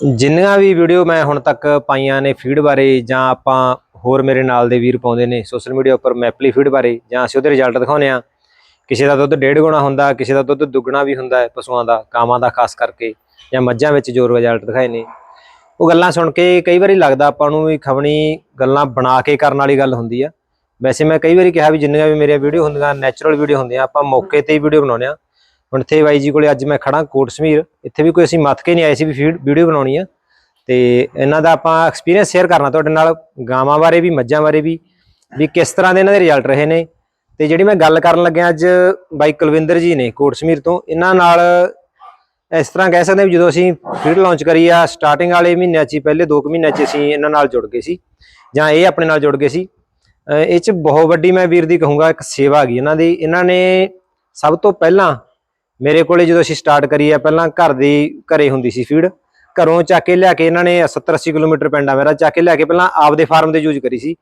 ਜਿੰਨੀਆਂ ਵੀ ਵੀਡੀਓ ਮੈਂ ਹੁਣ ਤੱਕ ਪਾਈਆਂ ਨੇ ਫੀਡ ਬਾਰੇ ਜਾਂ ਆਪਾਂ ਹੋਰ ਮੇਰੇ ਨਾਲ ਦੇ ਵੀਰ ਪਾਉਂਦੇ ਨੇ ਸੋਸ਼ਲ ਮੀਡੀਆ ਉੱਪਰ ਮੈਪਲੀ ਫੀਡ ਬਾਰੇ ਜਾਂ ਅਸੀਂ ਉਹਦੇ ਰਿਜ਼ਲਟ ਦਿਖਾਉਂਦੇ ਆ ਕਿਸੇ ਦਾ ਦੁੱਧ ਡੇਢ ਗੁਣਾ ਹੁੰਦਾ, ਕਿਸੇ ਦਾ ਦੁੱਧ ਦੁੱਗਣਾ ਵੀ ਹੁੰਦਾ ਹੈ ਪਸ਼ੂਆਂ ਦਾ ਕਾਮਾਂ ਦਾ ਖਾਸ ਕਰਕੇ ਜਾਂ ਮੱਝਾਂ ਵਿੱਚ ਜੋ ਰਿਜ਼ਲਟ ਦਿਖਾਏ ਨੇ। ਉਹ ਗੱਲਾਂ ਸੁਣ ਕੇ ਕਈ ਵਾਰੀ ਲੱਗਦਾ ਆਪਾਂ ਨੂੰ ਵੀ ਖਵਣੀ ਗੱਲਾਂ ਬਣਾ ਕੇ ਕਰਨ ਵਾਲੀ ਗੱਲ ਹੁੰਦੀ ਆ। ਵੈਸੇ ਮੈਂ ਕਈ ਵਾਰੀ ਕਿਹਾ ਵੀ ਜਿੰਨੀਆਂ ਵੀ ਮੇਰੀਆਂ ਵੀਡੀਓ ਹੁੰਦੀਆਂ ਨੈਚੁਰਲ ਵੀਡੀਓ ਹੁੰਦੀਆਂ, ਆਪਾਂ ਮੌਕੇ ਤੇ ਹੀ ਵੀਡੀਓ ਬਣਾਉਂਦੇ ਆ ਹੁਣ ਬਾਈ ਜੀ ਕੋਲੇ ਅੱਜ ਮੈਂ ਖੜਾ ਕੋਟ ਸਮੀਰ ਇੱਥੇ ਵੀ ਕੋਈ ਅਸੀਂ ਮੱਥ ਕੇ ਨਹੀਂ ਆਏ ਸੀ ਵੀ ਵੀਡੀਓ ਬਣਾਉਣੀ ਆ। ਤੇ ਇਹਨਾਂ ਦਾ ਆਪਾਂ ਐਕਸਪੀਰੀਅੰਸ ਸ਼ੇਅਰ ਕਰਨਾ ਤੁਹਾਡੇ ਨਾਲ, ਗਾਵਾਂ ਬਾਰੇ ਵੀ, ਮੱਝਾਂ ਬਾਰੇ ਵੀ ਵੀ ਕਿਸ ਤਰ੍ਹਾਂ ਦੇ ਇਹਨਾਂ ਦੇ ਰਿਜ਼ਲਟ ਰਹੇ ਨੇ। ਤੇ ਜਿਹੜੀ ਮੈਂ ਗੱਲ ਕਰਨ ਲੱਗਿਆ ਅੱਜ ਬਾਈ ਕੁਲਵਿੰਦਰ ਜੀ ਨੇ ਕੋਟ ਸਮੀਰ ਤੋਂ, ਇਹਨਾਂ ਨਾਲ ਇਸ ਤਰ੍ਹਾਂ ਕਹਿ ਸਕਦੇ ਹਾਂ ਵੀ ਜਦੋਂ ਅਸੀਂ ਫੀਡ ਲਾਂਚ ਕਰੀ ਆ ਸਟਾਰਟਿੰਗ ਵਾਲੇ ਮਹੀਨਿਆਂ 'ਚ ਹੀ, ਪਹਿਲੇ 2 ਮਹੀਨਿਆਂ 'ਚ ਅਸੀਂ ਇਹਨਾਂ ਨਾਲ ਜੁੜ ਗਏ ਸੀ, ਜਾਂ ਇਹ ਆਪਣੇ ਨਾਲ ਜੁੜ ਗਏ ਸੀ। ਇਹ 'ਚ ਬਹੁਤ ਵੱਡੀ ਮੈਂ ਵੀਰ ਦੀ ਕਹੂੰਗਾ ਇੱਕ ਸੇਵਾ ਹੈਗੀ ਇਹਨਾਂ ਦੀ। ਇਹਨਾਂ ਨੇ ਸਭ ਤੋਂ ਪਹਿਲਾਂ ਮੇਰੇ ਕੋਲੇ ਜਦੋਂ ਅਸੀਂ ਸਟਾਰਟ ਕਰੀ ਆ ਪਹਿਲਾਂ ਘਰ ਦੀ ਘਰੇ ਹੁੰਦੀ ਸੀ ਫੀਡ ਘਰੋਂ ਚੱਕ ਕੇ ਲਿਆ ਕੇ ਇਹਨਾਂ ਨੇ 70 80 ਕਿਲੋਮੀਟਰ ਪਿੰਡ ਮੇਰਾ ਚੱਕ ਕੇ ਲਿਆ ਕੇ ਪਹਿਲਾਂ ਆਪਦੇ ਫਾਰਮ ਦੇ ਯੂਜ਼ ਕਰੀ ਸੀ।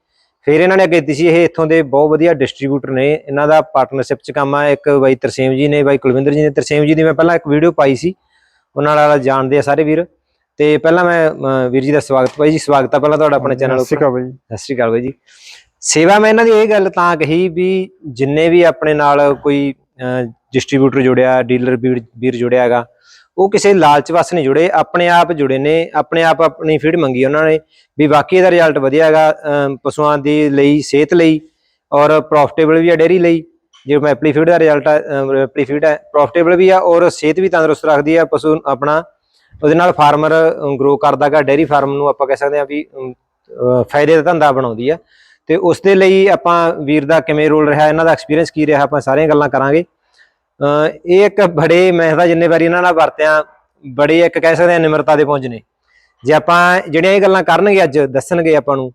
ਫਿਰ ਇਹਨਾਂ ਨੇ ਅੱਗੇ ਦਿੱਤੀ ਸੀ ਇਹ ਇੱਥੋਂ ਦੇ ਬਹੁਤ ਵਧੀਆ ਡਿਸਟ੍ਰੀਬਿਊਟਰ ਨੇ। ਇਹਨਾਂ ਦਾ ਪਾਰਟਨਰਸ਼ਿਪ ਚ ਕੰਮ ਆ ਇੱਕ ਬਾਈ ਤਰਸੇਮ ਜੀ ਨੇ ਬਾਈ ਕੁਲਵਿੰਦਰ ਜੀ ਨੇ। ਤਰਸੇਮ ਜੀ ਦੀ ਮੈਂ ਪਹਿਲਾਂ ਇੱਕ ਵੀਡੀਓ ਪਾਈ ਸੀ ਉਹਨਾਂ ਨਾਲ ਜਾਣਦੇ ਆ ਸਾਰੇ ਵੀਰ। ਤੇ ਪਹਿਲਾਂ ਮੈਂ ਵੀਰ ਜੀ ਦਾ ਸਵਾਗਤ ਬਾਈ ਜੀ ਸਵਾਗਤ ਆ ਪਹਿਲਾਂ ਤੁਹਾਡਾ ਆਪਣੇ ਚੈਨਲ ਉੱਪਰ। ਸਿਕਾ ਬਾਈ ਸਤਿ ਸ਼੍ਰੀ ਅਕਾਲ ਬਾਈ ਜੀ। ਸੇਵਾ ਮੈਂ ਇਹਨਾਂ ਦੀ ਇਹ ਗੱਲ ਤਾਂ ਕਹੀ ਵੀ ਜਿੰਨੇ ਵੀ ਆਪਣੇ ਨਾਲ ਕੋਈ ਡਿਸਟ੍ਰੀਬਿਊਟਰ ਜੁੜਿਆ, ਡੀਲਰ ਵੀਰ ਜੁੜਿਆ ਹੈਗਾ। ਉਹ ਕਿਸੇ ਲਾਲਚ ਵਸ ਨਹੀਂ ਜੁੜੇ, ਆਪਣੇ ਆਪ ਜੁੜੇ ਨੇ, ਆਪਣੇ ਆਪ ਆਪਣੀ ਫੀਡ ਮੰਗੀ ਉਹਨਾਂ ਨੇ ਵੀ ਬਾਕੀ ਇਹਦਾ ਰਿਜ਼ਲਟ ਵਧੀਆ ਹੈਗਾ ਪਸ਼ੂਆਂ ਦੀ ਲਈ, ਸਿਹਤ ਲਈ ਔਰ ਪ੍ਰੋਫਿਟੇਬਲ ਵੀ ਹੈ ਡੇਰੀ ਲਈ। ਜੇ ਮੈਂ ਐਪਲੀਫੀਡ ਦਾ ਰਿਜ਼ਲਟ ਐਪਲੀਫੀਡ ਹੈ ਪ੍ਰੋਫਿਟੇਬਲ ਵੀ ਆ ਔਰ ਸਿਹਤ ਵੀ ਤੰਦਰੁਸਤ ਰੱਖਦੀ ਆ, ਪਸ਼ੂ ਆਪਣਾ, ਉਹਦੇ ਨਾਲ ਫਾਰਮਰ ਗਰੋ ਕਰਦਾਗਾ ਡੇਰੀ ਫਾਰਮ ਨੂੰ ਆਪਾਂ ਕਹਿ ਸਕਦੇ ਆ ਵੀ ਫਾਇਦੇ ਦਾ ਧੰਦਾ ਬਣਾਉਂਦੀ ਆ। ਤੇ ਉਸ ਦੇ ਲਈ ਆਪਾਂ ਵੀਰ ਦਾ ਕਿਵੇਂ ਰੋਲ ਰਿਹਾ, ਇਹਨਾਂ ਦਾ ਐਕਸਪੀਰੀਅੰਸ ਕੀ ਰਿਹਾ, ਆਪਾਂ ਸਾਰੀਆਂ ਗੱਲਾਂ ਕਰਾਂਗੇ। ਇਹ ਇੱਕ ਬੜੇ, ਮੈਂ ਤਾਂ ਜਿੰਨੇ ਵਾਰੀ ਇਹਨਾਂ ਨਾਲ ਵਰਤਿਆ, ਬੜੇ ਇੱਕ ਕਹਿ ਸਕਦੇ ਆ ਨਿਮਰਤਾ ਦੇ ਪੁੰਜ ਨੇ। ਜੇ ਆਪਾਂ ਜਿਹੜੀਆਂ ਇਹ ਗੱਲਾਂ ਕਰਨਗੇ ਅੱਜ, ਦੱਸਣਗੇ ਆਪਾਂ ਨੂੰ,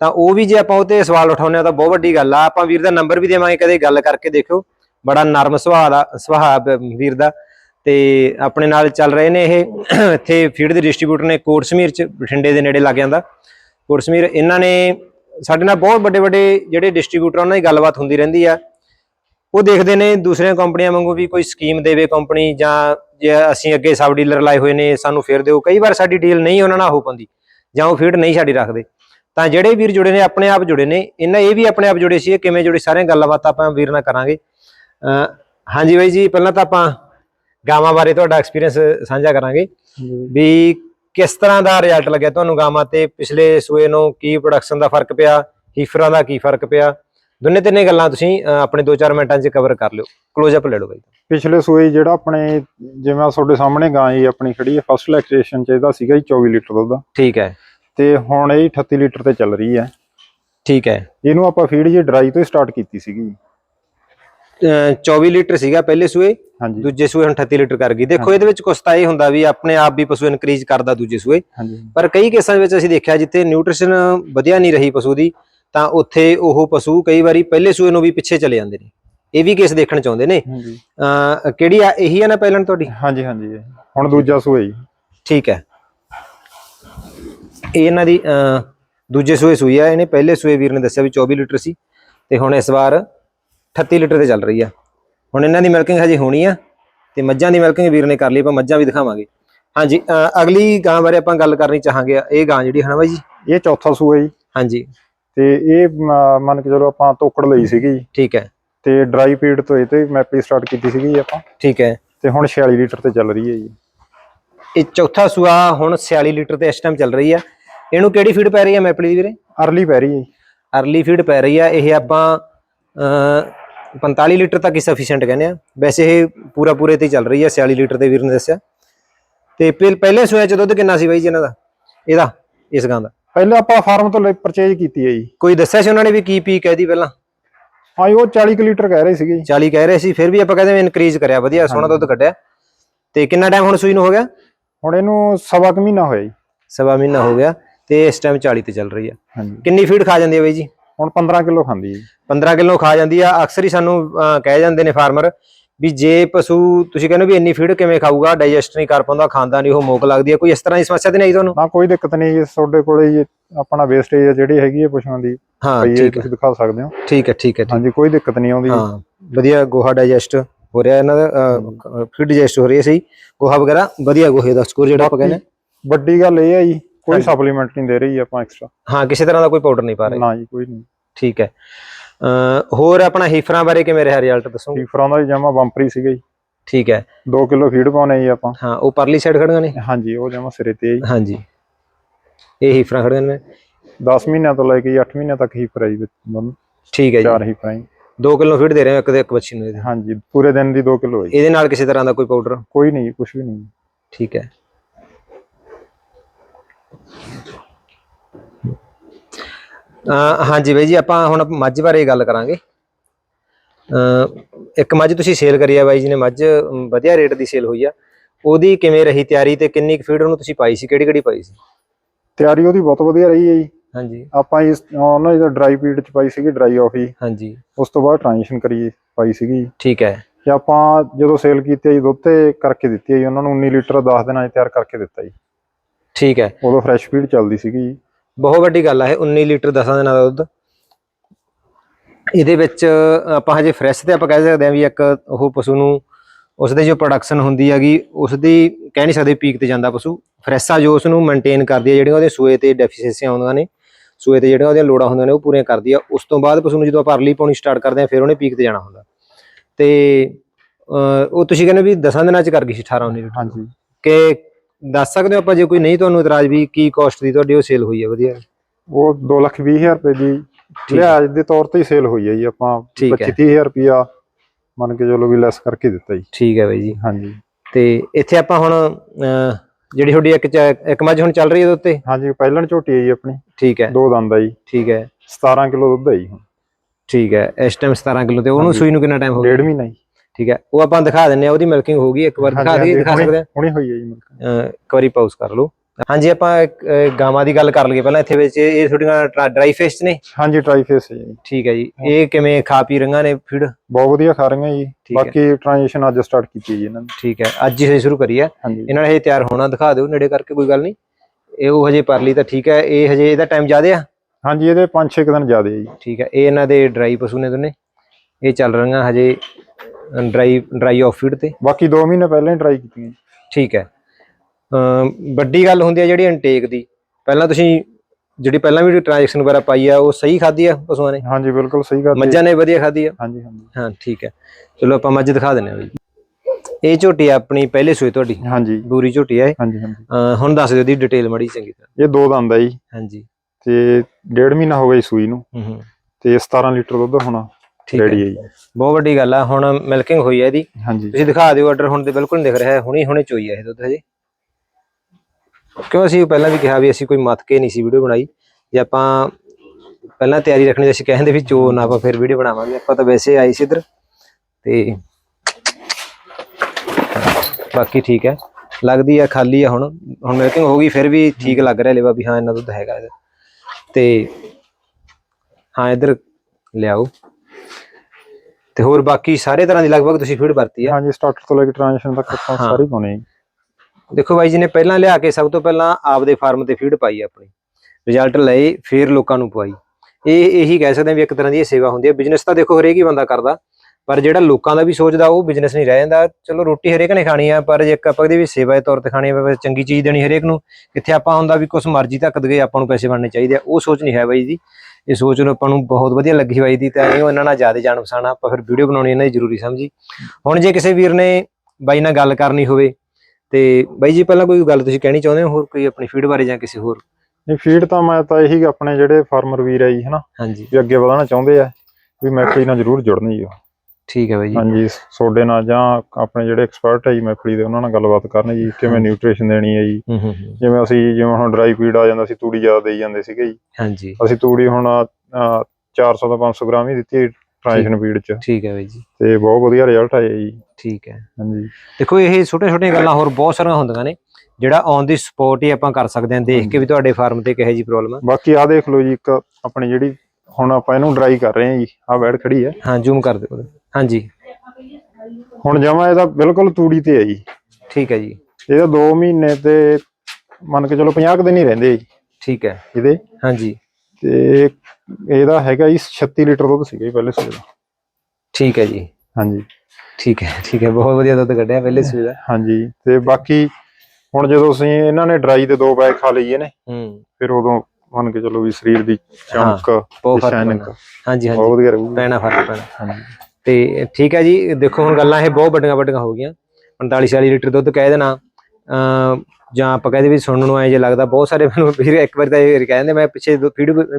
ਤਾਂ ਉਹ ਵੀ ਜੇ ਆਪਾਂ ਉਹ ਤੇ ਸਵਾਲ ਉਠਾਉਂਦੇ ਆ ਤਾਂ ਬਹੁਤ ਵੱਡੀ ਗੱਲ ਆ। ਆਪਾਂ ਵੀਰ ਦਾ ਨੰਬਰ ਵੀ ਦੇਵਾਂਗੇ, ਕਦੇ ਗੱਲ ਕਰਕੇ ਦੇਖਿਓ। ਬੜਾ ਨਰਮ ਸੁਭਾਅ ਦਾ, ਸੁਭਾਅ ਵੀਰ ਦਾ। ਤੇ ਆਪਣੇ ਨਾਲ ਚੱਲ ਰਹੇ ਨੇ ਇਹ, ਇੱਥੇ ਫੀਡ ਦੇ ਡਿਸਟ੍ਰੀਬਿਊਟਰ ਨੇ ਕੋਟਸਮੀਰ ਚ, ਬਠਿੰਡੇ ਦੇ ਨੇੜੇ ਲੱਗ ਜਾਂਦਾ। ਕੋਟਸਮੀਰ, ਇਹਨਾਂ ਨੇ ਸਾਡੇ ਨਾਲ ਬਹੁਤ ਵੱਡੇ ਵੱਡੇ ਜਿਹੜੇ ਡਿਸਟ੍ਰੀਬਿਊਟਰ ਉਹਨਾਂ ਦੀ ਗੱਲਬਾਤ ਹੁੰਦੀ ਰਹਿੰਦੀ ਆ। ਉਹ ਦੇਖਦੇ ਨੇ ਦੂਸਰੀਆਂ ਕੰਪਨੀਆਂ ਵਾਂਗੂ ਵੀ ਕੋਈ ਸਕੀਮ ਦੇਵੇ ਕੰਪਨੀ ਜਾਂ ਜੇ ਅਸੀਂ ਅੱਗੇ ਸਬ ਡੀਲਰ ਲਾਏ ਹੋਏ ਨੇ ਸਾਨੂੰ ਫੇਰ ਦਿਓ। ਕਈ ਵਾਰ ਸਾਡੀ ਡੀਲ ਨਹੀਂ ਉਹਨਾਂ ਨਾਲ ਹੋ ਪੰਦੀ ਜਾਂ ਉਹ ਫੀਡ ਨਹੀਂ ਸਾਡੀ ਰੱਖਦੇ। ਤਾਂ ਜਿਹੜੇ ਵੀਰ ਜੁੜੇ ਨੇ ਆਪਣੇ ਆਪ ਜੁੜੇ ਨੇ ਇਹਨਾਂ ਇਹ ਵੀ ਆਪਣੇ ਆਪ ਜੁੜੇ ਸੀ ਕਿਵੇਂ ਜੁੜੇ ਸਾਰੀਆਂ ਗੱਲਬਾਤ ਆਪਾਂ ਵੀਰ ਨਾਲ ਕਰਾਂਗੇ। ਹਾਂਜੀ ਬਾਈ ਜੀ ਪਹਿਲਾਂ ਤਾਂ ਆਪਾਂ ਗਾਵਾਂ ਬਾਰੇ ਤੁਹਾਡਾ ਐਕਸਪੀਰੀਅੰਸ ਸਾਂਝਾ ਕਰਾਂਗੇ। ਵੀ ਕਿਸ ਤਰ੍ਹਾਂ ਦਾ ਰਿਜ਼ਲਟ ਲੱਗਿਆ ਤੁਹਾਨੂੰ ਗਾਵਾਂ ਤੇ? ਪਿਛਲੇ ਸੂਏ ਨੂੰ ਕੀ ਪ੍ਰੋਡਕਸ਼ਨ ਦਾ ਫ਼ਰਕ ਪਿਆ? ਹੀਫਰਾਂ ਦਾ ਕੀ ਫ਼ਰਕ ਪਿਆ? ਦੋਨੇ ਤਿੰਨੇ ਗੱਲਾਂ ਤੁਸੀਂ ਆਪਣੇ 2-4 ਮਿੰਟਾਂ 'ਚ ਕਵਰ ਕਰ ਲਿਓ। ਕਲੋਜ਼ ਅਪ ਲੈ ਲਓ ਬਾਈ ਪਿਛਲੇ ਸੂਏ ਜਿਹੜਾ ਆਪਣੇ ਜਿਵੇਂ ਤੁਹਾਡੇ ਸਾਹਮਣੇ ਗਾਂ ਹੀ ਆਪਣੀ ਖੜੀ ਹੈ ਫਸਟ ਲੈਕਟੇਸ਼ਨ ਚ ਇਹਦਾ ਸੀਗਾ ਜੀ 24 ਲੀਟਰ ਦੁੱਧ। ਠੀਕ ਹੈ। ਤੇ ਹੁਣ ਇਹ 38 ਲੀਟਰ ਤੇ ਚੱਲ ਰਹੀ ਹੈ। ਠੀਕ ਹੈ। ਇਹਨੂੰ ਆਪਾਂ ਫੀਡ ਜੀ ਡਰਾਈ ਤੋਂ ਸਟਾਰਟ ਕੀਤੀ ਸੀਗੀ। ਅਹ, 24 ਲੀਟਰ ਸੀਗਾ ਪਹਿਲੇ ਸੂਏ ਦੂਜੇ ਸੂਏ ਹੁਣ 38 ਲੀਟਰ ਕਰ ਗਈ। ਦੇਖੋ ਇਹਦੇ ਵਿੱਚ ਕੁਛ ਤਾਂ ਇਹ ਹੁੰਦਾ ਵੀ ਆਪਣੇ ਆਪ ਵੀ ਪਸ਼ੂ ਇਨਕਰੀਜ਼ ਕਰਦਾ ਦੂਜੇ ਸੂਏ। ਪਰ ਕਈ ਕੇਸਾਂ ਵਿੱਚ ਅਸੀਂ ਦੇਖਿਆ ਜਿੱਥੇ ਨਿਊਟ੍ਰੀਸ਼ਨ ਵਧੀਆ ਨਹੀਂ ਰਹੀ ਪਸ਼ੂ ਦੀ ਤਾਂ ਉੱਥੇ ਉਹ ਪਸ਼ੂ ਕਈ ਵਾਰੀ ਪਹਿਲੇ ਸੂਏ ਨੂੰ ਵੀ ਪਿੱਛੇ ਚਲੇ ਜਾਂਦੇ ਨੇ। ਇਹ ਵੀ ਕੇਸ ਦੇਖਣ ਚਾਹੁੰਦੇ ਨੇ। ਹਾਂਜੀ। ਕਿਹੜੀ ਆ? ਇਹੀ ਆ ਨਾ ਪਹਿਲਾਂ ਤੁਹਾਡੀ? ਹਾਂਜੀ ਹਾਂਜੀ। ਹੁਣ ਦੂਜਾ ਸੂਏ ਜੀ। ਠੀਕ ਹੈ। ਇਹ ਇਹਨਾਂ ਦੀ ਦੂਜੇ ਸੂਏ ਸੂਈ ਆ। ਇਹਨੇ ਪਹਿਲੇ ਸੂਏ ਵੀਰ ਨੇ ਦੱਸਿਆ ਵੀ 24 ਲੀਟਰ ਸੀ ਤੇ ਹੁਣ ਇਸ ਵਾਰ 38 ਲੀਟਰ ਤੇ ਚੱਲ ਰਹੀ ਆ। ਹੁਣ ਇਹਨਾਂ ਦੀ ਮਿਲਕਿੰਗ ਹਜੇ ਹੋਣੀ ਆ ਤੇ ਮੱਝਾਂ ਦੀ ਮਿਲਕਿੰਗ ਵੀਰ ਨੇ ਕਰ ਲਈ ਆਪਾਂ ਮੱਝਾਂ ਵੀ ਦਿਖਾਵਾਂਗੇ। ਹਾਂਜੀ ਅਗਲੀ ਗਾਂ ਬਾਰੇ ਆਪਾਂ ਗੱਲ ਕਰਨੀ ਚਾਹਾਂਗੇ। ਇਹ ਗਾਂ ਜਿਹੜੀ ਹੈ ਨਾ ਬਾਈ ਜੀ? ਇਹ ਚੌਥਾ ਸੂਆ ਜੀ। ਹਾਂਜੀ। ਤੇ ਇਹ ਮ, ਮੰਨ ਕੇ ਚਲੋ ਆਪਾਂ ਤੋਕੜ ਲਈ ਸੀਗੀ ਜੀ। ਠੀਕ ਹੈ। ਤੇ ਡਰਾਈ ਫੀਡ ਤੋਂ ਇਹ ਤੇ ਮੈਪੀ ਸਟਾਰਟ ਕੀਤੀ ਸੀਗੀ ਜੀ ਆਪਾਂ। ਠੀਕ ਹੈ। ਤੇ ਹੁਣ 46 ਲੀਟਰ ਤੇ ਚੱਲ ਰਹੀ ਹੈ ਜੀ। ਇਹ ਚੌਥਾ ਸੂਆ ਹੁਣ 46 ਲੀਟਰ ਤੇ ਇਸ ਟਾਈਮ ਚੱਲ ਰਹੀ ਆ। ਇਹਨੂੰ ਕਿਹੜੀ ਫੀਡ ਪੈ ਰਹੀ ਆ ਮੈਪਲੀ ਦੀ ਵੀਰੇ? ਅਰਲੀ ਪੈ ਰਹੀ ਹੈ ਜੀ। ਅਰਲੀ ਫੀਡ ਪੈ ਰਹੀ ਆ। ਇਹ ਆਪਾਂ ਅਹ, 45 ਲੀਟਰ ਤੱਕ ਹੀ ਸਫੀਸ਼ੀਐਂਟ ਕਹਿੰਦੇ ਆ। ਵੈਸੇ ਇਹ ਪੂਰਾ ਪੂਰੇ ਤੇ ਹੀ ਚੱਲ ਰਹੀ ਆ 46 ਲੀਟਰ ਦੇ ਵੀਰ ਨੇ ਦੱਸਿਆ। ਤੇ ਪਹਿ- ਪਹਿਲੇ ਸੂਏ ਚ ਦੁੱਧ ਕਿੰਨਾ ਸੀ ਬਾਈ ਜੀ ਇਹਨਾਂ ਦਾ? ਇਹਦਾ ਇਸ ਗਾਂ ਦਾ। ਪਹਿਲਾਂ ਆਪਾਂ ਫਾਰਮ ਤੋਂ ਪਰਚੇਜ ਕੀਤੀ ਹੈ ਜੀ। ਕੋਈ ਦੱਸਿਆ ਸੀ ਉਹਨਾਂ ਨੇ ਵੀ ਕੀ ਪੀ ਕਹਿਦੀ ਪਹਿਲਾਂ? ਹਾਂ ਜੀ, ਉਹ 40 ਕੁ ਲੀਟਰ ਕਹਿ ਰਹੇ ਸੀਗੇ ਜੀ। 40 ਕਹਿ ਰਹੇ ਸੀ ਫਿਰ ਵੀ ਆਪਾਂ ਕਹਿੰਦੇ ਇਨਕਰੀਜ਼ ਕਰਿਆ ਵਧੀਆ ਸੋਹਣਾ ਦੁੱਧ ਕੱਢਿਆ। ਤੇ ਕਿੰਨਾ ਟਾਈਮ ਹੁਣ ਸੂਈ ਨੂੰ ਹੋ ਗਿਆ? ਹੁਣ ਇਹਨੂੰ ਸਵਾ ਕੁ ਮਹੀਨਾ ਹੋਇਆ ਜੀ। ਸਵਾ ਮਹੀਨਾ ਹੋ ਗਿਆ ਤੇ ਇਸ ਟਾਈਮ 40 ਤੇ ਚੱਲ ਰਹੀ ਆ। ਹਾਂਜੀ। ਕਿੰਨੀ ਫੀਡ ਖਾ ਜਾਂਦੀ ਹੈ ਬਾਈ ਜੀ? ਹੁਣ 15 ਕਿਲੋ ਖਾਂਦੀ ਹੈ ਜੀ। 15 ਕਿਲੋ ਖਾ ਜਾਂਦੀ ਆ। ਅਕਸਰ ਹੀ ਸਾਨੂੰ ਅਹ, ਕਹਿ ਜਾਂਦੇ ਨੇ ਫਾਰਮਰ ਵੀ ਜੇ ਪਸ਼ੂ ਤੁਸੀਂ ਕਹਿੰਦੇ ਹੋ ਵੀ ਇੰਨੀ ਫੀਡ ਕਿਵੇਂ ਖਾਊਗਾ ਡਾਈਜੈਸਟ ਨਹੀਂ ਕਰ ਪਾਉਂਦਾ ਖਾਂਦਾ ਨਹੀਂ ਉਹ ਮੋਕ ਲੱਗਦੀ ਹੈ ਕੋਈ ਇਸ ਤਰ੍ਹਾਂ ਦੀ ਸਮੱਸਿਆ ਤੇ ਨਹੀਂ ਆਈ ਤੁਹਾਨੂੰ? ਨਾ ਕੋਈ ਦਿੱਕਤ ਨਹੀਂ ਜੀ ਤੁਹਾਡੇ ਕੋਲੇ ਜੀ ਆਪਣਾ ਵੇਸਟੇਜ ਜਿਹੜੀ ਹੈਗੀ ਹੈ ਪਸ਼ੂਆਂ ਦੀ। ਹਾਂ ਹੈ ਠੀਕ ਹੈ। ਤੁਸੀਂ ਦਿਖਾ ਸਕਦੇ ਹੋ। ਠੀਕ ਹੈ ਠੀਕ ਹੈ ਹਾਂਜੀ ਕੋਈ ਦਿੱਕਤ ਨਹੀਂ ਆਉਂਦੀ। ਹਾਂ ਵਧੀਆ ਗੋਹਾ ਡਾਈਜੈਸਟ ਹੋ ਰਿਹਾ ਇਹਨਾਂ ਦਾ ਫੀਡ ਡਾਈਜੈਸਟ ਹੋ ਰਹੀ ਹੈ ਸਹੀ। ਗੋਹਾ ਵਗੈਰਾ ਵਧੀਆ ਗੋਹੇ ਦਾ ਸਕੋਰ ਜਿਹੜਾ ਆਪਾਂ ਕਹਿੰਦੇ ਵੱਡੀ ਗੱਲ ਇਹ ਹੈ ਜੀ ਕੋਈ। ਸਪਲੀਮੈਂਟ ਨਹੀਂ ਦੇ ਰਹੀ ਆਪਾਂ ਐਕਸਟਰਾ ਹਾਂ ਕਿਸੇ ਤਰ੍ਹਾਂ ਦਾ ਕੋਈ ਪਾਊਡਰ ਨਹੀਂ ਪਾ ਰਹੇ। ਨਾ ਜੀ ਕੋਈ ਨਹੀਂ। ਠੀਕ ਹੈ। ਹੋਰ ਆਪਣਾ ਹੀਫਰਾਂ ਬਾਰੇ ਕਿਵੇਂ ਰਿਹਾ ਰਿਜ਼ਲਟ ਦੱਸੋਗੇ? ਟੀਫਰਾਂ ਦਾ ਜਮਾ ਬੰਪਰੀ ਸੀਗਾ ਜੀ। ਠੀਕ ਹੈ। 2 ਕਿਲੋ ਫੀਡ ਪਾਉਣੇ ਜੀ ਆਪਾਂ। ਹਾਂ ਉਹ ਪਰਲੀ ਸਾਈਡ ਖੜੀਆਂ ਨੇ? ਹਾਂਜੀ ਉਹ ਜਮਾ ਸਿਰੇ ਤੇ ਜੀ। ਹਾਂਜੀ। ਇਹ ਹੀਫਰਾਂ ਖੜੀਆਂ ਨੇ? 10 ਮਹੀਨਿਆਂ ਤੋਂ ਲੈ ਕੇ 8 ਮਹੀਨਿਆਂ ਤੱਕ ਹੀ ਫਰਾਈ ਵਿੱਚ ਦੋਨੋਂ ਠੀਕ ਹੈ ਜੀ। ਚਾਰ ਹੀ ਫਰਾਈ 2 ਕਿਲੋ ਫੀਡ ਦੇ ਰਹੇ ਹੋ ਇੱਕ ਦੇ ਇੱਕ ਬੱਚੀ ਨੂੰ। ਹਾਂਜੀ ਪੂਰੇ ਦਿਨ ਦੀ 2 ਕਿਲੋ ਹੈ ਜੀ। ਇਹਦੇ ਨਾਲ ਕਿਸੇ ਤਰ੍ਹਾਂ ਦਾ ਕੋਈ ਪਾਊਡਰ ਕੋਈ ਨਹੀਂ ਕੁਝ ਵੀ ਨਹੀਂ ਠੀਕ ਹੈ। ਹਾਂਜੀ ਬਾਈ ਜੀ ਆਪਾਂ ਹੁਣ ਮੱਝ ਬਾਰੇ ਗੱਲ ਕਰਾਂਗੇ। ਇੱਕ ਮੱਝ ਤੁਸੀਂ ਸੇਲ ਕਰੀ ਆ ਬਾਈ ਜੀ ਨੇ ਮੱਝ ਵਧੀਆ ਰੇਟ ਦੀ ਸੇਲ ਹੋਈ ਆ। ਉਹਦੀ ਕਿਵੇਂ ਰਹੀ ਤਿਆਰੀ ਤੇ ਕਿੰਨੀ ਕੁ ਫੀਡ ਉਹਨੂੰ ਤੁਸੀਂ ਪਾਈ ਸੀ ਕਿਹੜੀ ਕਿਹੜੀ ਪਾਈ ਸੀ? ਤਿਆਰੀ ਉਹਦੀ ਬਹੁਤ ਵਧੀਆ ਰਹੀ ਹੈ ਜੀ। ਹਾਂਜੀ। ਆਪਾਂ ਇਸ ਉਹਨਾਂ ਦੀ ਡਰਾਈ ਫੀਡ ਚ ਪਾਈ ਸੀਗੀ ਡਰਾਈ ਆਫ ਹੀ। ਹਾਂਜੀ। ਉਸ ਤੋਂ ਬਾਅਦ ਟ੍ਰਾਂਜੀਸ਼ਨ ਕਰੀ ਪਾਈ ਸੀਗੀ। ਠੀਕ ਹੈ। ਤੇ ਆਪਾਂ ਜਦੋਂ ਸੇਲ ਕੀਤੀ ਹੈ ਜੀ ਦੁੱਧ ਤੇ ਕਰਕੇ ਦਿੱਤੀ ਹੈ ਜੀ ਉਹਨਾਂ ਨੂੰ 19 ਲੀਟਰ 10 ਦਿਨਾਂ 'ਚ ਤਿਆਰ ਕਰਕੇ ਦਿੱਤਾ ਜੀ। ਠੀਕ ਹੈ। ਉਦੋਂ ਫਰੈਸ਼ ਫੀਡ ਚੱਲਦੀ ਸੀਗੀ ਜੀ। ਬਹੁਤ ਵੱਡੀ ਗੱਲ ਆ ਇਹ 19 ਲੀਟਰ ਦਸਾਂ ਦਿਨਾਂ ਦਾ ਦੁੱਧ। ਇਹਦੇ ਵਿੱਚ ਆਪਾਂ ਹਜੇ ਫਰੈਸ਼ ਤੇ ਆਪਾਂ ਕਹਿ ਸਕਦੇ ਹਾਂ ਵੀ ਇੱਕ ਉਹ ਪਸ਼ੂ ਨੂੰ ਉਸ ਦੇ ਜੋ ਪ੍ਰੋਡਕਸ਼ਨ ਹੁੰਦੀ ਹੈਗੀ ਉਸ ਦੀ ਕਹਿ ਨਹੀਂ ਸਕਦੇ ਪੀਕ ਤੇ ਜਾਂਦਾ ਪਸ਼ੂ। ਫਰੈਸ਼ਾ ਜੋ ਉਸ ਨੂੰ ਮੇਨਟੇਨ ਕਰਦੀ ਹੈ ਜਿਹੜੀਆਂ ਉਹਦੇ ਸੂਏ ਤੇ ਡੈਫੀਸ਼ੀਐਂਸੀਆਂ ਆਉਂਦੀਆਂ ਨੇ ਸੂਏ ਤੇ ਜਿਹੜੀਆਂ ਉਹਦੀਆਂ ਲੋੜਾਂ ਹੁੰਦੀਆਂ ਨੇ ਉਹ ਪੂਰੀਆਂ ਕਰਦੀ ਆ। ਉਸ ਤੋਂ ਬਾਅਦ ਪਸ਼ੂ ਨੂੰ ਜਦੋਂ ਆਪਾਂ ਅਰਲੀ ਪਾਉਣੀ ਸਟਾਰਟ ਕਰਦੇ ਆ ਫਿਰ ਉਹਨੇ ਪੀਕ ਤੇ ਜਾਣਾ ਹੁੰਦਾ। ਤੇ ਉਹ ਤੁਸੀਂ ਕਹਿੰਦੇ ਵੀ ਦਸਾਂ ਦਿਨਾਂ ਚ ਕਰ ਗਈ ਸੀ 18 19 ਲੀਟਰ। ਹਾਂਜੀ। ਕਿ ਦੱਸ ਸਕਦੇ ਹੋ ਆਪਾਂ ਜੇ ਕੋਈ ਨਹੀਂ ਤੁਹਾਨੂੰ ਇਤਰਾਜ਼ ਵੀ ਕੀ ਕਾਸਟ ਦੀ ਤੁਹਾਡੀ ਉਹ ਸੇਲ ਹੋਈ ਹੈ ਵਧੀਆ। ਉਹ 2 ਲੱਖ 20 ਹਜ਼ਾਰ ਰੁਪਏ ਦੀ। ਲਿਹਾਜ਼ ਦੇ ਤੌਰ ਤੇ ਹੀ ਸੇਲ ਹੋਈ ਹੈ ਜੀ ਆਪਾਂ ਠੀਕ ਹੈ। 25 ਹਜ਼ਾਰ ਰੁਪਿਆ ਮੰਨ ਕੇ ਚਲੋ ਵੀ ਲੈਸ ਕਰਕੇ ਦਿੱਤਾ ਜੀ। ਠੀਕ ਹੈ ਬਾਈ ਜੀ। ਹਾਂਜੀ। ਤੇ ਇੱਥੇ ਆਪਾਂ ਹੁਣ ਜਿਹੜੀ ਤੁਹਾਡੀ ਇੱਕ ਇੱਕ ਮੱਝ ਹੁਣ ਚੱਲ ਰਹੀ ਹੈ ਉਹਦੇ ਉੱਤੇ? ਹਾਂਜੀ ਪਹਿਲਣ ਝੋਟੀ ਹੈ ਜੀ ਆਪਣੀ। ਠੀਕ ਹੈ। ਦੋ ਦੰਦ ਆ ਜੀ। ਠੀਕ ਹੈ। 17 ਕਿਲੋ ਦੁੱਧ ਹੈ ਜੀ ਹੁਣ। ਠੀਕ ਹੈ। ਇਸ ਟਾਈਮ 17 ਕਿਲੋ ਤੇ ਉਹਨੂੰ। ਸੂਈ ਨੂੰ ਕਿੰਨਾ ਟਾਈਮ ਹੋ ਗਿਆ? ਡੇਢ ਮਹੀਨਾ ਜੀ। ਠੀਕ ਹੈ? ਉਹ ਆਪਾਂ ਦਿਖਾ ਦਿੰਨੇ ਆ ਉਹਦੀ ਮਿਲਕਿੰਗ ਹੋ ਗਈ ਇੱਕ ਵਾਰ ਦਿਖਾ ਦਈਏ ਦਿਖਾ ਸਕਦੇ ਆ ਹੁਣੇ ਹੋਈ ਹੈ ਜੀ ਮਿਲਕ ਅਹ, ਇੱਕ ਵਾਰੀ ਪਾਉਸ ਕਰ ਲਓ। ਹਾਂਜੀ ਆਪਾਂ ਗਾਵਾਂ ਦੀ ਗੱਲ ਕਰ ਲਈਏ ਪਹਿਲਾਂ ਇੱਥੇ ਵਿੱਚ ਇਹ ਥੋੜੀਆਂ ਡਰਾਈ ਫੇਸ ਨੇ? ਹਾਂਜੀ ਟਰਾਈ ਫੇਸ ਹੈ ਜੀ। ਠੀਕ ਹੈ ਜੀ। ਇਹ ਕਿਵੇਂ ਖਾ ਪੀ ਰਹੀਆਂ ਨੇ ਫੀਡ? ਬਹੁਤ ਵਧੀਆ ਖਾ ਰਹੀਆਂ ਜੀ। ਬਾਕੀ ਟ੍ਰਾਂਜੀਸ਼ਨ ਅੱਜ ਸਟਾਰਟ ਕੀਤੀ ਜੀ ਇਹਨਾਂ ਨੇ। ਠੀਕ ਹੈ। ਅੱਜ ਹੀ ਸ਼ੁਰੂ ਕਰੀ ਹੈ। ਇਹਨਾਂ ਨੇ ਇਹ ਤਿਆਰ ਹੋਣਾ ਦਿਖਾ ਦਿਓ ਨੇੜੇ ਕਰਕੇ ਕੋਈ ਗੱਲ ਨਹੀਂ। ਇਹ ਉਹ ਹਜੇ ਪਰ ਲਈ ਤਾਂ ਠੀਕ ਹੈ। ਇਹ ਹਜੇ ਇਹਦਾ ਟਾਈਮ ਜ਼ਿਆਦਾ ਆ? ਹਾਂਜੀ ਇਹਦੇ 5-6 ਦਿਨ ਜ਼ਿਆਦੇ ਜੀ। ਠੀਕ ਹੈ। ਇਹ ਇਹਨਾਂ ਦੇ ਡਰਾਈ ਪਸ਼ੂ ਨੇ ਦੋਨੇ। ਇਹ ਚੱਲ ਰਹੀਆਂ ਹਜੇ ਡਰਾਈ ਡਰਾਈ ਆਫ ਫੀਡ ਤੇ? ਬਾਕੀ 2 ਮਹੀਨੇ ਪਹਿਲਾਂ ਹੀ ਟਰਾਈ ਕੀਤੀਆਂ ਜੀ। ਠੀਕ ਹੈ। ਅਮ ਵੱਡੀ ਗੱਲ ਹੁੰਦੀ ਹੈ ਜਿਹੜੀ ਇਨਟੇਕ ਦੀ। ਪਹਿਲਾਂ ਤੁਸੀਂ ਜਿਹੜੀ ਪਹਿਲਾਂ ਵੀ ਟ੍ਰਾਂਜੈਕਸ਼ਨ ਵਗੈਰਾ ਪਾਈ ਆ ਉਹ ਸਹੀ ਖਾਧੀ ਆ ਪਸ਼ੂਆਂ ਨੇ? ਹਾਂਜੀ ਬਿਲਕੁਲ ਸਹੀ ਗੱਲ ਹੈ ਮੱਝਾਂ ਨੇ ਵਧੀਆ ਖਾਧੀ ਆ? ਹਾਂਜੀ ਹਾਂਜੀ। ਹਾਂ ਠੀਕ ਹੈ। ਚਲੋ ਆਪਾਂ ਮੱਝ ਦਿਖਾ ਦਿੰਨੇ ਆ ਬਈ ਇਹ ਝੋਟੀ ਆ ਆਪਣੀ ਪਹਿਲੇ ਸੂਏ ਤੁਹਾਡੀ। ਹਾਂਜੀ। ਬੂਰੀ ਝੋਟੀ ਆ ਇਹ। ਹਾਂਜੀ ਹਾਂਜੀ। ਅਮ ਹੁਣ ਦੱਸ ਦਿਓ ਦੀ ਡਿਟੇਲ ਮੜੀ ਚੰਗੀ ਤਰ੍ਹਾਂ। ਇਹ ਦੋ ਦੰਦ ਆ ਜੀ। ਹਾਂਜੀ। ਤੇ ਡੇਢ ਮਹੀਨਾ ਹੋ ਗਿਆ ਜੀ ਸੂਈ ਨੂੰ। ਹੂੰ ਹੂੰ। ਤੇ 17 ਲੀਟਰ ਦੁੱਧ ਹੋਣਾ। ਹੈ ਰੈਡੀ ਹੈ ਜੀ। ਬਹੁਤ ਵੱਡੀ ਗੱਲ ਆ ਹੁਣ ਮਿਲਕਿੰਗ ਹੋਈ ਹੈ ਇਹਦੀ। ਹਾਂਜੀ। ਤੁਸੀਂ ਦਿਖਾ ਦਿਓ ਆਰਡਰ ਹੁਣ ਤੇ ਬਿਲਕੁਲ ਨਹੀਂ ਦਿਖ ਰਿਹਾ ਹੈ ਹੁਣੀ ਹੁਣੇ ਚੋਈ ਹੈ ਇਹ ਦੁੱਧ ਹਜੇ। ਕਿਉਂ ਅਸੀਂ ਪਹਿਲਾਂ ਵੀ ਕਿਹਾ ਵੀ ਅਸੀਂ ਕੋਈ ਮੱਤ ਕੇ ਨਹੀਂ ਸੀ ਵੀਡੀਓ ਬਣਾਈ ਜੇ ਆਪਾਂ ਪਹਿਲਾਂ ਤਿਆਰੀ ਰੱਖਣੀ ਅਸੀਂ ਕਹਿੰਦੇ ਵੀ ਚੋ ਨਾ ਆਪਾਂ ਫਿਰ ਵੀਡੀਓ ਬਣਾਵਾਂਗੇ। ਆਪਾਂ ਤਾਂ ਵੈਸੇ ਆਈ ਸੀ ਇੱਧਰ ਤੇ ਬਾਕੀ ਠੀਕ ਹੈ। ਲੱਗਦੀ ਆ ਖਾਲੀ ਆ ਹੁਣ। ਹੁਣ ਮਿਲਕਿੰਗ ਹੋ ਗਈ ਫਿਰ ਵੀ ਠੀਕ ਲੱਗ ਰਿਹਾ ਲੇਵਾ ਵੀ ਹਾਂ ਇਹਨਾਂ ਦੁੱਧ ਹੈਗਾ ਤੇ ਹਾਂ ਇੱਧਰ ਲਿਆਓ। ਤੇ ਹੋਰ ਬਾਕੀ ਸਾਰੇ ਤਰ੍ਹਾਂ ਦੀ ਲਗਭਗ ਤੁਸੀਂ ਫੀਡ ਵਰਤੀ ਆ। ਹਾਂਜੀ ਸਟਾਰਟਰ ਤੋਂ ਲੈ ਕੇ ਟ੍ਰਾਂਜੀਸ਼ਨ ਤੱਕ ਆਪਾਂ ਹਾਂ। ਸਾਰੀ ਪਾਉਣੇ ਜੀ ਦੇਖੋ ਬਾਈ ਜੀ ਨੇ ਪਹਿਲਾਂ ਲਿਆ ਕੇ ਸਭ ਤੋਂ ਪਹਿਲਾਂ ਆਪਦੇ ਫਾਰਮ ਤੇ ਫੀਡ ਪਾਈ ਆਪਣੀ। ਰਿਜ਼ਲਟ ਲਏ ਫਿਰ ਲੋਕਾਂ ਨੂੰ ਪਵਾਈ। ਇਹ ਇਹੀ ਕਹਿ ਸਕਦੇ ਹਾਂ ਵੀ ਇੱਕ ਤਰ੍ਹਾਂ ਦੀ ਇਹ ਸੇਵਾ ਹੁੰਦੀ ਹੈ ਬਿਜ਼ਨਸ ਤਾਂ ਦੇਖੋ ਹਰੇਕ ਹੀ ਬੰਦਾ ਕਰਦਾ ਪਰ ਜਿਹੜਾ ਲੋਕਾਂ ਦਾ ਵੀ ਸੋਚਦਾ ਉਹ ਬਿਜ਼ਨਸ ਨਹੀਂ ਰਹਿ ਜਾਂਦਾ। ਚਲੋ ਰੋਟੀ ਹਰੇਕ ਨੇ ਖਾਣੀ ਆ ਪਰ ਜੇ ਇੱਕ ਆਪਾਂ ਇਹਦੀ ਵੀ ਸੇਵਾ ਦੇ ਤੌਰ ਤੇ ਖਾਣੀ ਆ ਚੰਗੀ ਚੀਜ਼ ਦੇਣੀ ਹਰੇਕ ਨੂੰ। ਕਿੱਥੇ ਆਪਾਂ ਹੁੰਦਾ ਵੀ ਕੁਛ ਮਰਜ਼ੀ ਤੱਕ ਆਪਾਂ ਨੂੰ ਪੈਸੇ ਬਣਨੇ ਚਾਹੀਦੇ ਆ ਉਹ ਸੋਚ ਨਹੀਂ ਹੈ ਬਾਈ ਜੀ। ਇਹ ਸੋਚ ਨੂੰ ਆਪਾਂ ਨੂੰ ਬਹੁਤ ਵਧੀਆ ਲੱਗੀ ਬਾਈ ਦੀ ਤਾਂ ਇਹ ਇਹਨਾਂ ਨਾਲ ਜ਼ਿਆਦਾ ਜਾਣ ਪਛਾਣ ਆਪਾਂ ਫਿਰ ਵੀਡੀਓ ਬਣਾਉਣੀ ਇਹਨਾਂ ਦੀ ਜ਼ਰੂਰੀ ਸਮਝੀ? ਹੁਣ ਜੇ ਕਿਸੇ ਵੀਰ ਨੇ ਬਾਈ ਨਾਲ ਗੱਲ ਕਰਨੀ ਹੋਵੇ ਤੇ ਬਾਈ ਜੀ ਪਹਿਲਾਂ ਕੋਈ ਗੱਲ ਤੁਸੀਂ ਕਹਿਣੀ ਚਾਹੁੰਦੇ ਹੋ ਹੋਰ ਕੋਈ ਆਪਣੀ ਫੀਡ ਬਾਰੇ ਜਾਂ ਕਿਸੇ ਹੋਰ? ਇਹ ਫੀਡ ਤਾਂ ਮੈਂ ਤਾਂ ਇਹੀ ਆਪਣੇ ਜਿਹੜੇ ਫਾਰਮਰ ਵੀਰ ਆ ਜੀ ਹਨਾ? ਹਾਂਜੀ। ਵੀ ਅੱਗੇ ਵਧਣਾ ਚਾਹੁੰਦੇ ਆ ਵੀ ਮੈਫਲੀ ਨਾਲ ਜ਼ਰੂਰ ਜੁੜਨੀ ਜੀ। ਠੀਕ ਹੈ ਬਾਈ ਜੀ। ਹਾਂਜੀ ਸੋਡੇ ਨਾਲ ਜਾਂ ਆਪਣੇ ਜਿਹੜੇ ਐਕਸਪਰਟ ਹੈ ਜੀ ਮੈਫਲੀ ਦੇ ਉਹਨਾਂ ਨਾਲ ਗੱਲਬਾਤ ਕਰਨੀ ਜੀ ਕਿਵੇਂ। ਨਿਊਟ੍ਰੀਸ਼ਨ ਦੇਣੀ ਹੈ ਜੀ। ਜਿਵੇਂ ਅਸੀਂ ਜਿਵੇਂ ਹੁਣ ਡਰਾਈ ਫੀਡ ਆ ਜਾਂਦਾ ਸੀ ਤੂੜੀ ਜ਼ਿਆਦਾ ਦੇਈ ਜਾਂਦੇ ਸੀਗੇ ਜੀ। ਹਾਂਜੀ। ਅਸੀਂ ਤੂੜੀ ਹੁਣ ਅਹ, 400 ਤੋਂ 500 ਗ੍ਰਾਮ ਹੀ ਦਿੱਤੀ ਟ੍ਰਾਂਜੀਸ਼ਨ ਫੀਡ ਚ। ਠੀਕ ਹੈ ਬਾਈ ਜੀ। ਤੇ ਬਹੁਤ ਵਧੀਆ ਰਿਜ਼ਲਟ ਆਇਆ ਜੀ। ਠੀਕ ਹੈ। ਹਾਂਜੀ। ਦੇਖੋ ਇਹ ਛੋਟੇ ਛੋਟੀਆਂ ਗੱਲਾਂ ਹੋਰ ਬਹੁਤ ਸਾਰੀਆਂ ਹੁੰਦੀਆਂ ਨੇ ਜਿਹੜਾ ਔਨ ਦੀ ਸਪੋਰਟ ਹੀ ਆਪਾਂ ਕਰ ਸਕਦੇ ਹਾਂ ਦੇਖ ਕੇ ਵੀ ਤੁਹਾਡੇ ਫਾਰਮ ਤੇ ਕਿਹੋ ਜੀ ਪ੍ਰੋਬਲਮ ਹੈ ਬਾਕੀ ਆ ਦੇਖ ਲਓ ਜੀ ਇੱਕ ਆਪਣੀ ਜਿਹੜੀ ਹੁਣ ਆਪਾਂ ਇਹਨੂੰ ਡਰਾਈ ਕਰ ਰਹੇ ਹਾਂ ਜੀ। ਆ ਬੈਡ ਖੜੀ ਹੈ। ਹਾਂ ਜ਼ੂਮ ਕਰ ਦਿਓ ਹਾਂਜੀ। ਹੁਣ ਜਮਾ ਇਹਦਾ ਬਿਲਕੁਲ ਤੂੜੀ ਤੇ ਹੈ ਜੀ। ਠੀਕ ਹੈ ਜੀ। ਇਹਦਾ 2 ਮਹੀਨੇ ਤੇ ਮੰਨ ਕੇ ਚਲੋ 50 ਕੁ ਦਿਨ ਹੀ ਰਹਿੰਦੇ ਜੀ। ਠੀਕ ਹੈ। ਇਹਦੇ। ਹਾਂਜੀ। ਤੇ ਇਹਦਾ ਹੈਗਾ ਜੀ 36 ਲੀਟਰ ਦੁੱਧ ਸੀਗਾ ਜੀ ਪਹਿਲੇ ਸੂਏ ਦਾ। ਠੀਕ ਹੈ ਜੀ। ਹਾਂਜੀ। ਠੀਕ ਹੈ ਠੀਕ ਹੈ। ਬਹੁਤ ਵਧੀਆ ਦੁੱਧ ਕੱਢਿਆ ਪਹਿਲੇ ਸੂਏ ਦਾ। ਹਾਂਜੀ। ਤੇ ਬਾਕੀ ਹੁਣ ਜਦੋਂ ਅਸੀਂ ਇਹਨਾਂ ਨੇ ਡਰਾਈ ਦੇ ਦੋ ਬੈਗ ਖਾ ਲਈਏ ਨੇ ਹੂੰ। ਫਿਰ ਉਦੋਂ ਮੰਨ ਕੇ ਚੱਲੋ ਵੀ ਸਰੀਰ ਦੀ ਚਮਕ ਬਹੁਤ ਫ਼ਰਕ shining ਪੈਣਾ ਹਾਂਜੀ ਬਹੁਤ ਹਾਂਜੀ ਵਧੀਆ ਰਹੂਗੀ। ਪੈਣਾ ਫ਼ਰਕ ਪੈਣਾ। ਹਾਂਜੀ। ਤੇ ਠੀਕ ਹੈ ਜੀ ਦੇਖੋ ਹੁਣ ਗੱਲਾਂ ਇਹ ਬਹੁਤ ਵੱਡੀਆਂ ਵੱਡੀਆਂ ਹੋ ਗਈਆਂ। 45 46 ਲੀਟਰ ਦੁੱਧ ਕਹਿ ਦੇਣਾ। ਜਾਂ ਆਪਾਂ ਕਹਦੇ ਵੀ ਸੁਣਨ ਨੂੰ ਐ ਜੇ ਲੱਗਦਾ ਬਹੁਤ ਸਾਰੇ ਮੈਨੂੰ ਵੀਰ ਇੱਕ ਵਾਰ ਤਾਂ ਇਹ ਕਹਿੰਦੇ ਮੈਂ ਪਿੱਛੇ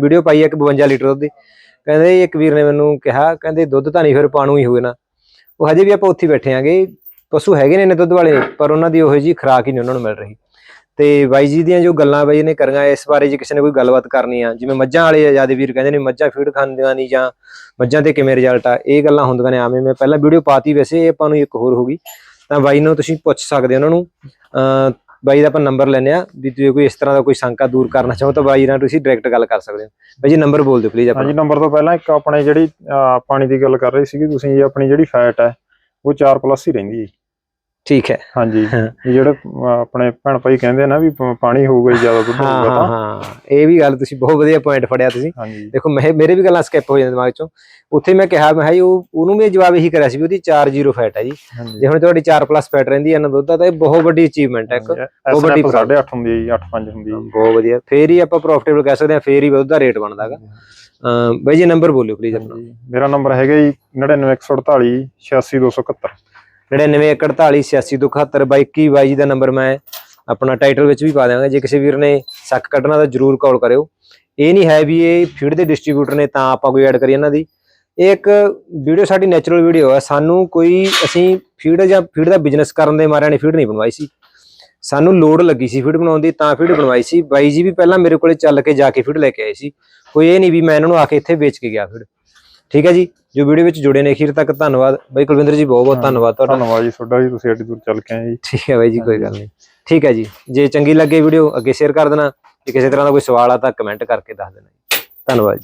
ਵੀਡੀਓ ਪਾਈ ਹੈ ਕਿ 52 ਲੀਟਰ ਦੁੱਧ ਦੀ। ਕਹਿੰਦੇ ਇੱਕ ਵੀਰ ਨੇ ਮੈਨੂੰ ਕਿਹਾ ਕਹਿੰਦੇ ਦੁੱਧ ਤਾਂ ਨਹੀਂ ਫਿਰ ਪਾਣੂ ਹੀ ਹੋਵੇ ਨਾ। ਉਹ ਹਜੇ ਵੀ ਆਪਾਂ ਉੱਥੇ ਬੈਠੇ ਆਂਗੇ। ਪਸ਼ੂ ਹੈਗੇ ਨੇ ਨੇ ਦੁੱਧ ਵਾਲੇ ਪਰ ਉਹਨਾਂ ਦੀ ਉਹੋ ਜੀ ਖੁਰਾਕ ਹੀ ਨਹੀਂ ਉਹਨਾਂ ਨੂੰ ਮਿਲ ਰਹੀ। ਤੇ ਬਾਈ ਜੀ ਦੀਆਂ ਜੋ ਗੱਲਾਂ ਬਾਈ ਨੇ ਕਰੀਆਂ, ਇਸ ਬਾਰੇ ਜੇ ਕਿਸੇ ਨੇ ਕੋਈ ਗੱਲਬਾਤ ਕਰਨੀ ਆ, ਜਿਵੇਂ ਮੱਝਾਂ ਵਾਲੇ ਆਜ਼ਾਦੇ ਵੀਰ ਕਹਿੰਦੇ ਨੇ ਮੱਝਾਂ ਫੀਡ ਖਾਂਦੀਆਂ ਨਹੀਂ ਜਾਂ ਮੱਝਾਂ ਤੇ ਕਿਵੇਂ ਰਿਜ਼ਲਟ ਆ, ਇਹ ਗੱਲਾਂ ਹੁੰਦੀਆਂ ਨੇ ਆਵੇਂ ਮੈਂ ਪਹਿਲਾਂ ਵੀਡੀਓ ਪਾਤੀ ਵੈਸੇ, ਇਹ ਆਪਾਂ ਨੂੰ ਇੱਕ ਹੋਰ ਹੋ ਤਾਂ ਬਾਈ ਨੂੰ ਤੁਸੀਂ ਪੁੱਛ ਸਕਦੇ ਹੋ ਉਹਨਾਂ ਨੂੰ। ਬਾਈ ਦਾ ਆਪਾਂ ਨੰਬਰ ਲੈਨੇ ਆ ਵੀ ਤੁਸੀਂ ਕੋਈ ਇਸ ਤਰ੍ਹਾਂ ਦਾ ਕੋਈ ਸ਼ੰਕਾ ਦੂਰ ਕਰਨਾ ਚਾਹੋ ਤਾਂ ਬਾਈ ਨਾਲ ਤੁਸੀਂ ਡਾਇਰੈਕਟ ਗੱਲ ਕਰ ਸਕਦੇ ਹੋ। ਬਾਈ ਜੀ ਨੰਬਰ ਬੋਲ ਦਿਓ ਪਲੀਜ਼ ਆਪਣਾ। ਹਾਂਜੀ ਨੰਬਰ ਤੋਂ ਪਹਿਲਾਂ ਇੱਕ ਆਪਣੇ ਜਿਹੜੀ ਪਾਣੀ ਦੀ ਗੱਲ ਕਰ ਰਹੇ ਸੀਗੇ, ਤੁਸੀਂ ਆਪਣੀ ਜਿਹੜੀ ਫੈਟ ਹੈ, ਉਹ 4 ਪਲੱਸ ਹੀ ਰਹਿੰਦੀ ਹੈ। ਠੀਕ ਹੈ। ਹਾਂਜੀ। ਜਿਹੜੇ ਆਪਣੇ ਭੈਣ ਭਾਈ ਕਹਿੰਦੇ ਨਾ ਵੀ ਪਾਣੀ ਹੋਊਗਾ ਜ਼ਿਆਦਾ ਦੁੱਧ ਹੋਊਗਾ ਹਾਂ ਤਾਂ। ਹਾਂ ਇਹ ਵੀ ਗੱਲ ਤੁਸੀਂ ਬਹੁਤ ਵਧੀਆ ਪੁਆਇੰਟ ਫੜਿਆ ਤੁਸੀਂ। ਦੇਖੋ ਮੈਂ ਮੇਰੇ ਵੀ ਗੱਲਾਂ ਸਕਿਪ ਹੋ ਜਾਂਦੇ ਦਿਮਾਗ ਚੋਂ। ਉੱਥੇ ਮੈਂ ਕਿਹਾ ਮੈਂ ਉਹ ਉਹਨੂੰ ਵੀ ਜਵਾਬ ਇਹੀ ਕਰਿਆ ਸੀ ਵੀ ਉਹਦੀ 40 ਫੈਟ ਹੈ ਜੀ। ਜੇ ਹੁਣ ਤੁਹਾਡੀ 4 ਪਲੱਸ ਫੈਟ ਰਹਿੰਦੀ ਹੈ ਨਾ ਦੁੱਧ ਦਾ ਤਾਂ ਇਹ ਬਹੁਤ ਵੱਡੀ ਅਚੀਵਮੈਂਟ ਹੈ। ਇੱਕ ਉਹ ਵੱਡੀ ਵੱਡੀ 8.5 ਹੁੰਦੀ ਹੈ ਜੀ 8.5 ਹੁੰਦੀ ਹੈ। ਬਹੁਤ ਵਧੀਆ। ਫੇਰ ਹੀ ਆਪਾਂ ਪ੍ਰੋਫਿਟੇਬਲ ਕਹਿ ਸਕਦੇ ਹਾਂ ਫੇਰ ਹੀ ਉਹਦਾ ਰੇਟ ਬਣਦਾਗਾ ਅਹ ਬਾਈ ਜੀ ਨੰਬਰ ਬੋਲਿਓ ਪਲੀਜ਼ ਆਪਣਾ। ਮੇਰਾ ਨੰਬਰ ਹੈਗਾ ਜੀ 99148 86271 9914868271 ਬਾਈ ਕੀ ਬਾਈ ਜੀ ਦਾ ਨੰਬਰ ਮੈਂ ਆਪਣਾ ਟਾਈਟਲ ਵਿੱਚ ਵੀ ਪਾ ਦਿਆਂਗਾ। ਜੇ ਕਿਸੇ ਵੀਰ ਨੇ ਸ਼ੱਕ ਕੱਢਣਾ ਤਾਂ ਜਰੂਰ ਕਾਲ ਕਰਿਓ। ਇਹ ਨਹੀਂ ਹੈ ਵੀ ਇਹ ਫੀਡ ਦੇ ਡਿਸਟ੍ਰੀਬਿਊਟਰ ਨੇ ਤਾਂ ਆਪਾਂ ਕੋਈ ਐਡ ਕਰੀ ਇਹਨਾਂ ਦੀ। ਇਹ ਇੱਕ ਵੀਡੀਓ ਸਾਡੀ ਨੈਚੁਰਲ ਵੀਡੀਓ ਹੈ ਸਾਨੂੰ ਕੋਈ, ਅਸੀਂ ਫੀਡ ਜਾਂ ਫੀਡ ਦਾ ਬਿਜ਼ਨਸ ਕਰਨ ਦੇ ਮਾਰਿਆਂ ਨੇ ਫੀਡ ਨਹੀਂ ਬਣਵਾਈ ਸੀ। ਸਾਨੂੰ ਲੋੜ ਲੱਗੀ ਸੀ ਫੀਡ ਬਣਾਉਣ ਦੀ, ਤਾਂ ਫੀਡ ਬਣਵਾਈ ਸੀ। ਬਾਈ ਜੀ ਵੀ ਪਹਿਲਾਂ ਮੇਰੇ ਕੋਲੇ ਚੱਲ ਕੇ ਜਾ ਕੇ ਫੀਡ ਲੈ ਕੇ ਆਏ ਸੀ। ਕੋਈ ਇਹ ਨਹੀਂ ਵੀ ਮੈਂ ਇਹਨਾਂ ਨੂੰ ਆ ਕੇ ਇੱਥੇ ਵੇਚ ਕੇ ਗਿਆ ਫੀਡ ਠੀਕ ਹੈ ਜੀ? ਜੋ ਵੀਡੀਓ ਵਿੱਚ ਜੁੜੇ ਨੇ ਅਖੀਰ ਤੱਕ ਧੰਨਵਾਦ। ਬਾਈ ਕੁਲਵਿੰਦਰ ਜੀ ਬਹੁਤ ਬਹੁਤ। ਧੰਨਵਾਦ ਤੁਹਾਡਾ। ਧੰਨਵਾਦ ਜੀ ਤੁਹਾਡਾ ਜੀ ਤੁਸੀਂ ਐਡੀ ਦੂਰ ਚੱਲ ਕੇ ਆਏ ਜੀ। ਠੀਕ ਹੈ ਬਾਈ ਜੀ ਕੋਈ ਗੱਲ ਨਹੀਂ। ਠੀਕ ਹੈ ਜੀ। ਜੇ ਚੰਗੀ ਲੱਗੇ ਵੀਡੀਓ ਅੱਗੇ ਸ਼ੇਅਰ ਕਰ ਦੇਣਾ। ਜੇ ਕਿਸੇ ਤਰ੍ਹਾਂ ਦਾ ਕੋਈ ਸਵਾਲ ਆ ਤਾਂ ਕਮੈਂਟ ਕਰਕੇ ਦੱਸ ਦੇਣਾ ਜੀ। ਧੰਨਵਾਦ